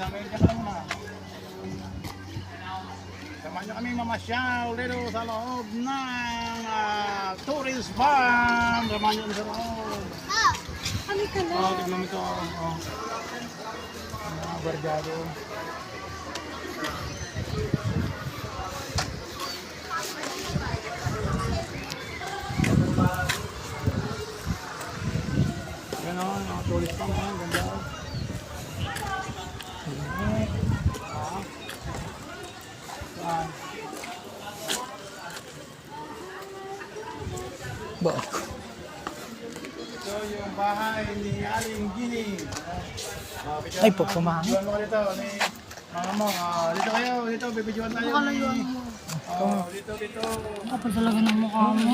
Samahan nyo kami mamasyal dito sa loob ng ah, tourist farm. Samahan nyo kami sa loob. Halika na. Oh, tignan mo ito. Oh. Mga bargado. Yan o, mga tourist farm. oh, Ganda. Ah. Saan? Ba? Ito yung bahay ni Aling Gini. Ah, picture Ay, mo. po, pumahangin. Bidyoan mo ka dito. Ni mga mo. Ah, dito kayo. Dito, bibidyoan tayo. Makalayuan ni- mo. Oh, dito, dito. Kapal talaga ng mukha mo.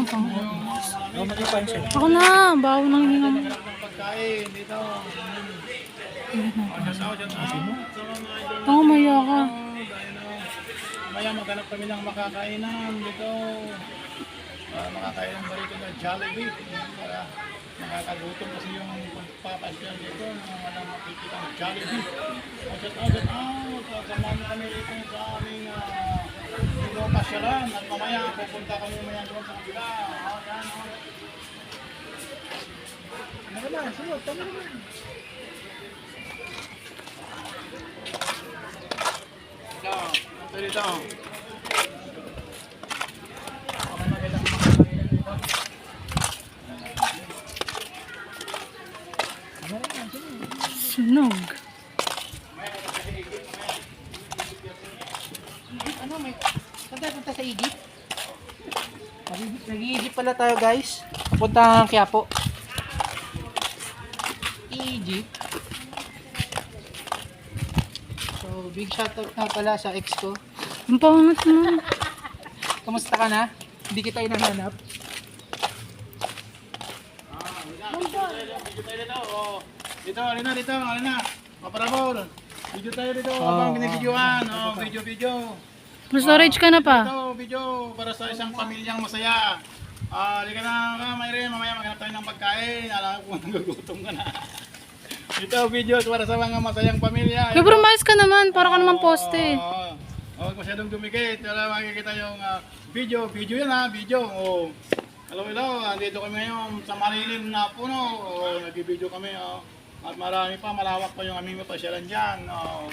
Ako na. Bawo ng hininga mo. Pagkain. Dito. Idol Ako maya ka. ah, Mamaya maghanap kami ng makakainan dito. Para makakainan ba rito ng Jollibee. Para nakakagutom kasi yung pagpapasyal dito na wala makikita ng Jollibee. Out, just out, just out. Samahan niyo kami dito sa aming uh, dito pasyalan. At mamaya pupunta kami mamaya doon sa kabila. Oh, yan, oh. Ano ba? Sunod, tama naman. Ito, ito dito. Okay, magandang makakainan dito. Sunog. Ano may... Saan tayo punta sa Igip? Nag-iigip pala tayo guys. Punta ng Quiapo. Egypt. So, big shoutout na pala sa ex ko. Ang pangat mo. Kamusta ka na? Hindi kita inahanap. Video tayo dito. Oh. Dito, alin na, dito, alin na. Paparabol. Video tayo dito Oh. habang binibidyoan. Oh, video, video. May storage ka na pa. Ito, video para sa isang pamilyang masaya. Ah, halika na, ka, Mayre, mamaya maghanap tayo ng pagkain. Alam ko nagugutom ka na. Ito, video para sa mga masayang pamilya. Umayos ka naman. Para ka naman poste. Oo. Huwag masyadong dumikit. Para makikita yung ah, video. Video yan ha, video. Oh. Hello, hello. Andito kami ngayon sa malilim na puno. Oh, nag-video kami. Oh. At marami pa, malawak pa yung aming pasyalan dyan. Oh.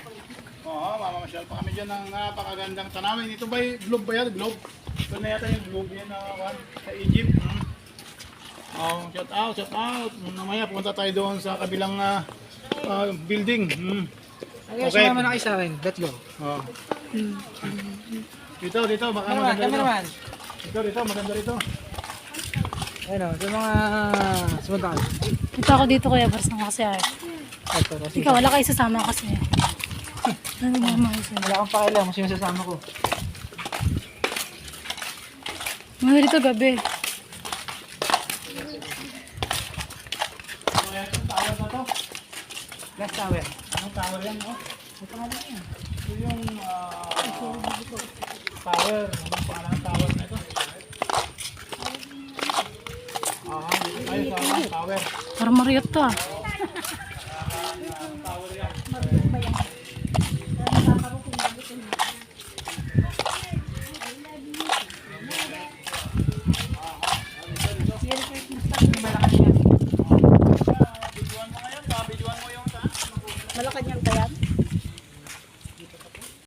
Oo, mamamasyal pa kami dyan ng napakagandang tanawin. Ito ba yung globe ba yan? Globe? Ito na yata yung globe yan uh, sa Egypt. Hmm. Oh, shout out, shout out. Mamaya pumunta tayo doon sa kabilang ah, ah, building. Hmm. Okay, Okay. sumama na kayo sa akin. Let's go. Oh. Dito, dito, baka Cameraman, maganda dito. cameraman. Dito, dito, maganda dito. Ayun o, sa mga sumunta ka. Ito ako dito kuya. Baras na kasi ay. Ito, kasi. Ikaw, wala kayo sasama kasi. Ano ba mga isa? Wala kang pakialam, sino sasama ko. Mga dito gabi. Ano tower na to? Last tower. Anong tower yan, no? Ito nga lang yan. Ito yung ah, tower. Anong pangalan ng tower na Armariot to.